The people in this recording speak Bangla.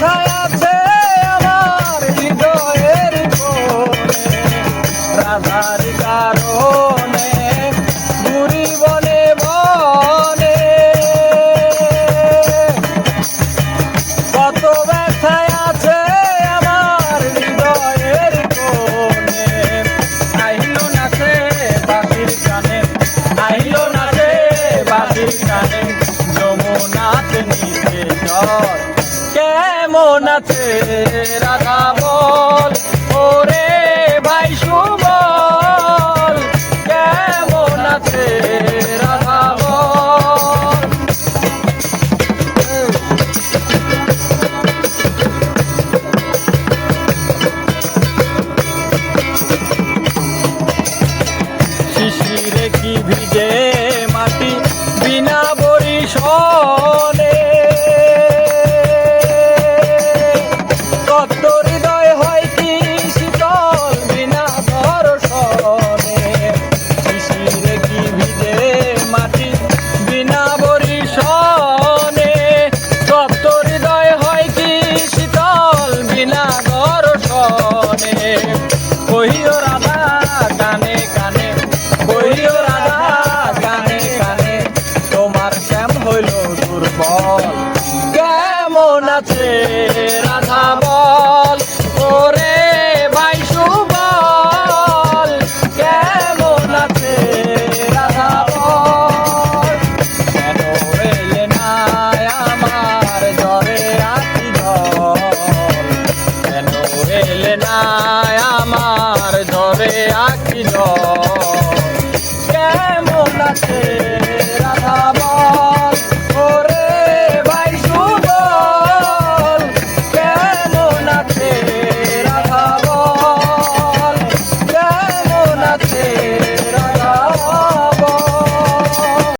ব্যথায় আছে আমার হৃদয়ের কোণে? রাধার কারণে ঘুরি বনে। বনে আছে আমার হৃদয়ের কোণে? আইলো না সে বাসির কানে, আইলো না সে বাসির কানে, যমুনাথ নিচে আছে রাধা বল। ওরে ভাই সুবল কেমন আছে রাধা বল? শিশিরে কি ভিজে আছে, রাধা বল। ওরে বাইশু বল কেমন আছে, রাধা বল? কেন এলে না আমার জ্বরে আছি কেন এলে না আমার জ্বরে আছি কেমন আছে